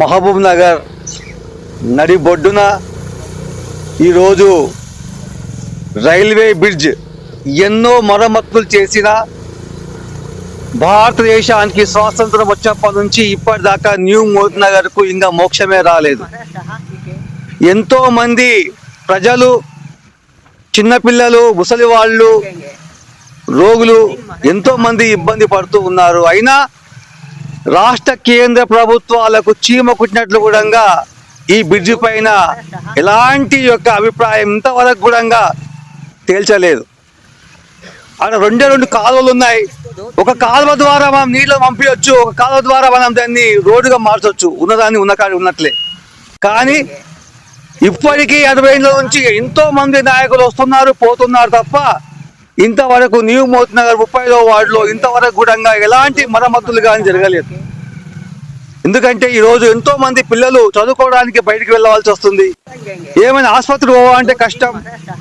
మహబూబ్ నగర్ నడి బొడ్డున ఈరోజు railway bridge ఎన్నో మరమ్మతులు చేసిన భారతదేశానికి స్వాతంత్రం వచ్చినప్పటి నుంచి ఇప్పటిదాకా న్యూ మోదీ నగర్కు ఇంకా మోక్షమే రాలేదు. ఎంతోమంది ప్రజలు చిన్నపిల్లలు ముసలి వాళ్ళు రోగులు ఎంతోమంది ఇబ్బంది పడుతూ ఉన్నారు. అయినా రాష్ట్ర కేంద్ర ప్రభుత్వాలకు చీమ కుట్టినట్లు కూడా ఈ బ్రిడ్జి పైన ఎలాంటి యొక్క అభిప్రాయం ఇంతవరకు కూడా తేల్చలేదు. అక్కడ రెండే రెండు కాలువలు ఉన్నాయి. ఒక కాలువ ద్వారా మనం నీళ్ళు పంపించవచ్చు ఒక కాలువ ద్వారా మనం దాన్ని రోడ్డుగా మార్చవచ్చు ఉన్నదాన్ని ఉన్న ఉన్నట్లే. కానీ ఇప్పటికీ ఎనభై ఏళ్ళ నుంచి ఎంతో మంది నాయకులు వస్తున్నారు పోతున్నారు తప్ప ఇంతవరకు న్యూ మోత్ నగర్ ముప్పైదో వార్డులో ఇంతవరకు కూడా ఎలాంటి మరమ్మతులు కానీ జరగలేదు. ఎందుకంటే ఈరోజు ఎంతో మంది పిల్లలు చదువుకోవడానికి బయటికి వెళ్ళవలసి వస్తుంది. ఏమైనా ఆసుపత్రి పోవాలంటే కష్టం.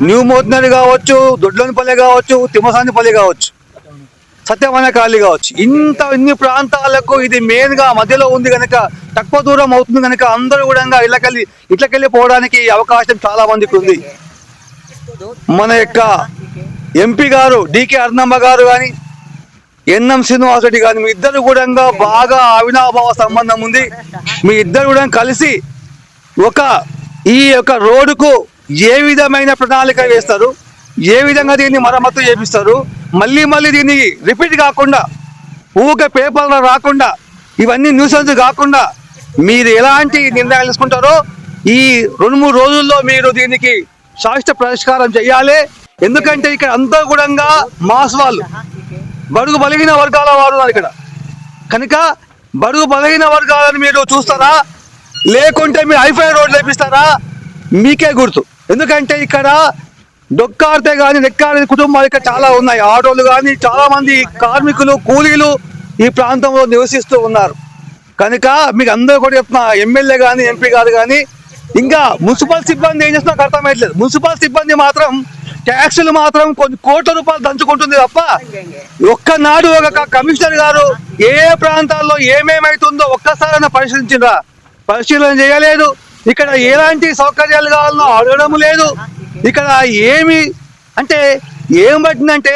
న్యూ మోత్నర్ కావచ్చు దొడ్లోనిపల్లి కావచ్చు తిమ్మసానిపల్లి కావచ్చు. సత్యవనకాళి కావచ్చు. ఇంత ఇన్ని ప్రాంతాలకు ఇది మెయిన్గా మధ్యలో ఉంది కనుక తక్కువ దూరం అవుతుంది కనుక అందరూ కూడా ఇళ్ళకెళ్ళి ఇట్లకెళ్ళి పోవడానికి అవకాశం చాలా మందికి ఉంది. మన యొక్క ఎంపీ గారు డికే అర్ణమ్మ గారు కానీ ఎన్ఎం శ్రీనివాస్ రెడ్డి గారు మీ ఇద్దరు కూడా బాగా అవినాభావ సంబంధం ఉంది. మీ ఇద్దరు కూడా కలిసి ఒక ఈ యొక్క రోడ్డుకు ఏ విధమైన ప్రణాళిక వేస్తారు? ఏ విధంగా దీన్ని మరమ్మతు చేపిస్తారు? మళ్ళీ మళ్ళీ దీన్ని రిపీట్ కాకుండా ఊరికే పేపర్లో రాకుండా ఇవన్నీ న్యూసెన్స్ కాకుండా మీరు ఎలాంటి నిర్ణయాలు తీసుకుంటారో ఈ రెండు మూడు రోజుల్లో మీరు దీనికి శాశ్వత పరిష్కారం చేయాలి. ఎందుకంటే ఇక్కడ అంతా కూడా మాస్ వాళ్ళు. బడుగు బలిగిన వర్గాల వారు ఇక్కడ. కనుక బడుగు బలహీన వర్గాలను మీరు చూస్తారా? లేకుంటే మీరు హైఫై రోడ్ లేపిస్తారా మీకే గుర్తు. ఎందుకంటే ఇక్కడ డొక్కాడితే కానీ నెక్కారని కుటుంబాలు ఇక్కడ చాలా ఉన్నాయి. ఆటోలు కానీ చాలా మంది కార్మికులు కూలీలు ఈ ప్రాంతంలో నివసిస్తూ ఉన్నారు. కనుక మీకు అందరూ కూడా చెప్తున్నా ఎమ్మెల్యే కానీ ఎంపీ గారు కానీ ఇంకా మున్సిపల్ సిబ్బంది ఏం చేస్తున్నా అర్థమయ్యట్లేదు. మున్సిపల్ సిబ్బంది మాత్రం ట్యాక్సులు మాత్రం కొన్ని కోట్ల రూపాయలు దంచుకుంటుంది తప్ప ఒక్కనాడు ఒక కమిషనర్ గారు ఏ ప్రాంతాల్లో ఏమేమైతుందో ఒక్కసారైనా పరిశీలించిందా పరిశీలన చేయలేదు. ఇక్కడ ఎలాంటి సౌకర్యాలు కావాలనో అడగడం లేదు. ఇక్కడ ఏమి అంటే ఏం పట్టిందంటే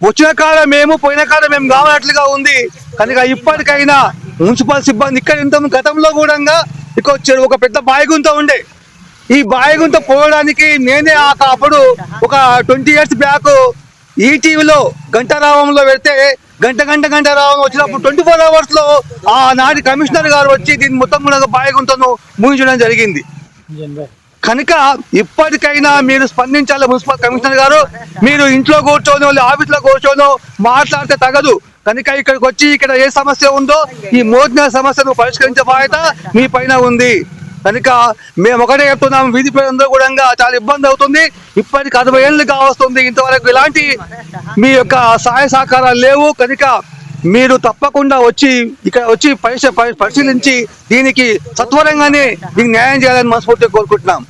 వచ్చిన కాడ మేము పోయిన కాడ మేము కావాలట్లుగా ఉంది. కనుక ఇప్పటికైనా మున్సిపల్ సిబ్బంది ఇక్కడ ఇంత గతంలో కూడా ఇక్కడ వచ్చారు. ఒక పెద్ద బాయిగుంత ఉండే. ఈ బాయిగుంత పోవడానికి నేనే ఆ అప్పుడు ఒక ట్వంటీ ఇయర్స్ బ్యాక్ ఈటీవీలో గంటారావంలో పెడితే గంట గంట గంట రావం వచ్చినప్పుడు ట్వంటీ ఫోర్ అవర్స్లో ఆ నాటి కమిషనర్ గారు వచ్చి దీన్ని మొత్తం కూడా బాయిగుంతను ముగించడం జరిగింది. కనుక ఇప్పటికైనా మీరు స్పందించాలి మున్సిపల్ కమిషనర్ గారు. మీరు ఇంట్లో కూర్చోను వాళ్ళు ఆఫీస్లో కూర్చోను మాట్లాడితే తగదు. కనుక ఇక్కడికి వచ్చి ఇక్కడ ఏ సమస్య ఉందో ఈ మోదిన సమస్యను పరిష్కరించే బాధ్యత మీ పైన ఉంది. కనుక మేము ఒకటే చెప్తున్నాం వీధి ప్రజలందరూ కూడా చాలా ఇబ్బంది అవుతుంది. ఇప్పటికి అరవై ఏళ్ళు కావస్తుంది ఇంతవరకు ఇలాంటి మీ యొక్క సహాయ సహకారాలు లేవు. కనుక మీరు తప్పకుండా వచ్చి ఇక్కడ వచ్చి పరి- పరిశీలించి దీనికి సత్వరంగానే దీనికి న్యాయం చేయాలని మనస్ఫూర్తిగా కోరుకుంటున్నాం.